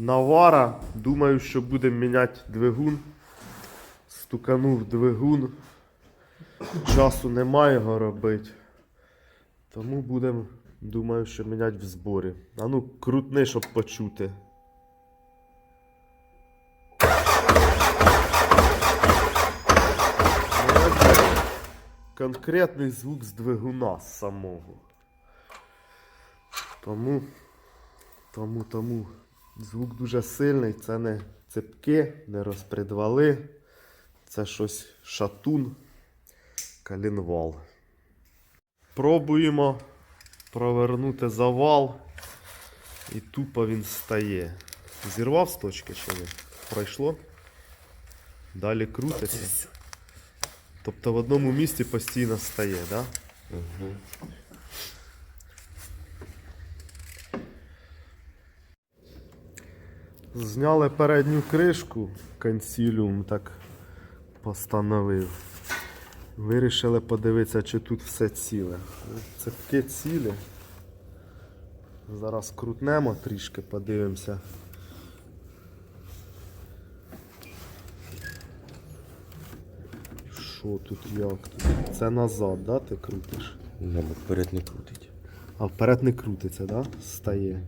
Навара. Думаю, що будемо міняти двигун. Стуканув двигун. Часу немає його робити. Тому будемо, думаю, що міняти в зборі. А ну, крутни, щоб почути. Конкретний звук з двигуна самого. Тому, тому, тому звук дуже сильний. Це не цепки, не розпредвали. Це щось шатун, калінвал. Пробуємо провернути завал. І тупо він стає. Зірвав з точки чи ні? Пройшло. Далі крутиться. Тобто в одному місці постійно стає, так? Да? Угу. Зняли передню кришку, консиліум так постановив. Вирішили подивитися, чи тут все ціле. Цепки цілі. Зараз крутнемо трішки, подивимося. Що тут, як тут? Це назад, да, ти крутиш? Нам вперед не крутить. А вперед не крутиться, да? Стає.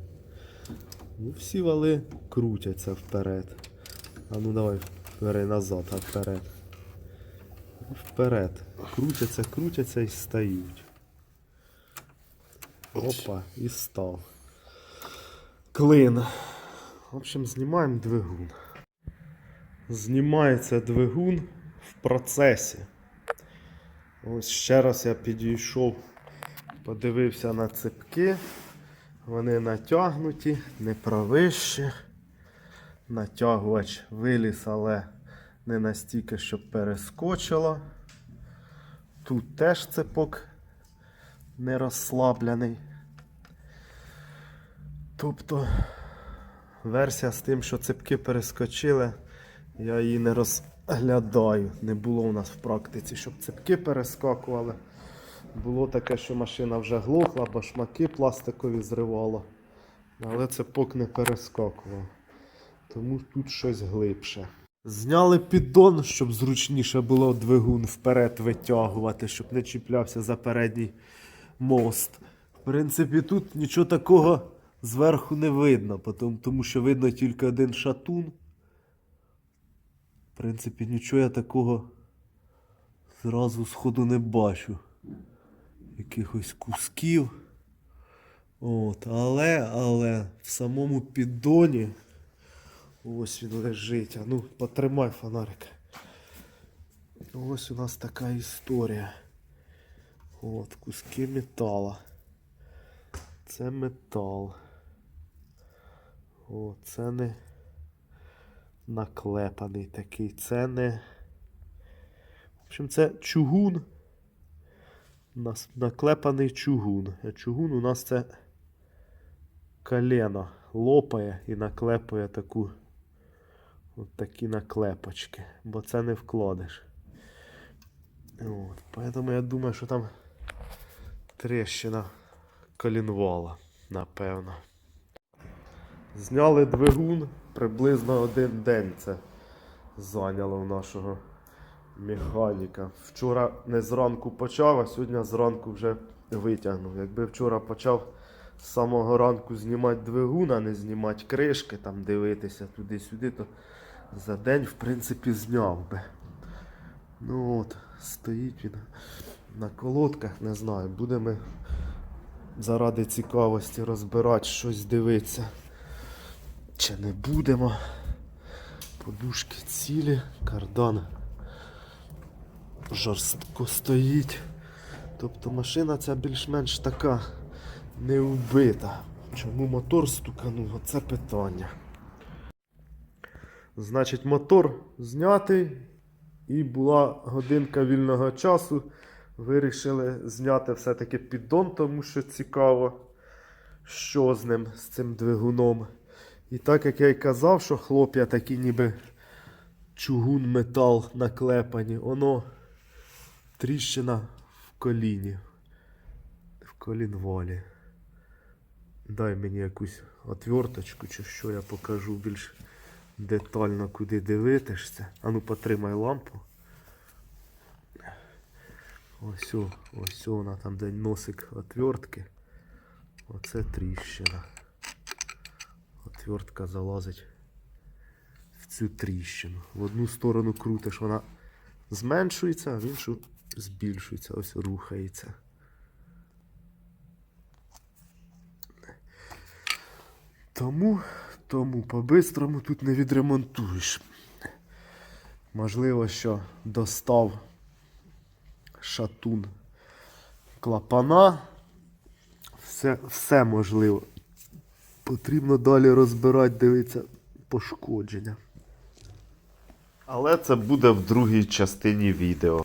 Ну, всі вали крутяться вперед. А ну давай вперед назад, а вперед. Вперед. Крутяться, крутяться і стають. Опа, і став. Клин. В общем, знімаємо двигун. Знімається двигун в процесі. Ось ще раз я підійшов, подивився на цепки. Вони натягнуті, не провищі. Натягувач виліз, але не настільки, щоб перескочило. Тут теж цепок не розслаблений. Тобто версія з тим, що цепки перескочили, я її не розглядаю. Не було у нас в практиці, щоб цепки перескакували. Було таке, що машина вже глохла, башмаки пластикові зривала. Але цепок не перескакував. Тому тут щось глибше. Зняли піддон, щоб зручніше було двигун вперед витягувати, щоб не чіплявся за передній мост. В принципі, тут нічого такого зверху не видно, тому що видно тільки один шатун. В принципі, нічого я такого зразу сходу не бачу якихось кусків. От, але, але в самому піддоні ось він лежить. А ну, потримай фонарик. Ось у нас така історія. От, куски метала. Це метал. О, це не наклепаний такий. Це не. В общем, це чугун. Нас наклепаний чугун. Чугун у нас це колено лопає і наклепує таку от такі наклепочки, бо це не вкладеш. Поэтому я думаю, що там тріщина колінвала, напевно. Зняли двигун приблизно один день це зайняло в нашого механіка. Вчора не зранку почав, а сьогодні зранку вже витягнув. Якби вчора почав з самого ранку знімати двигун, а не знімати кришки, там дивитися туди-сюди, то за день, в принципі, зняв би. Ну от, стоїть він на колодках, не знаю, будемо заради цікавості розбирати, щось дивитися. Чи не будемо. Подушки цілі, кардан жорстко стоїть. Тобто машина ця більш-менш така не вбита. Чому мотор стуканув? Оце питання. Значить, мотор знятий і була годинка вільного часу. Вирішили зняти все-таки піддон, тому що цікаво, що з ним, з цим двигуном. І так як я й казав, що хлоп'я такі ніби чугун метал наклепані, воно тріщина в коліні, в колінвалі. дай мені якусь отверточку чи що я покажу більш детально, куди дивитишся. А ну потримай лампу. Ось, ось вона там, де носик отвертки. Оце тріщина. Отвертка залазить в цю тріщину. В одну сторону крутиш, вона зменшується, а в іншу збільшується, ось рухається. Тому, тому по-бистрому тут не відремонтуєш. Можливо, що достав шатун клапана. Все, все можливо. Потрібно далі розбирати, дивитися пошкодження. Але це буде в другій частині відео.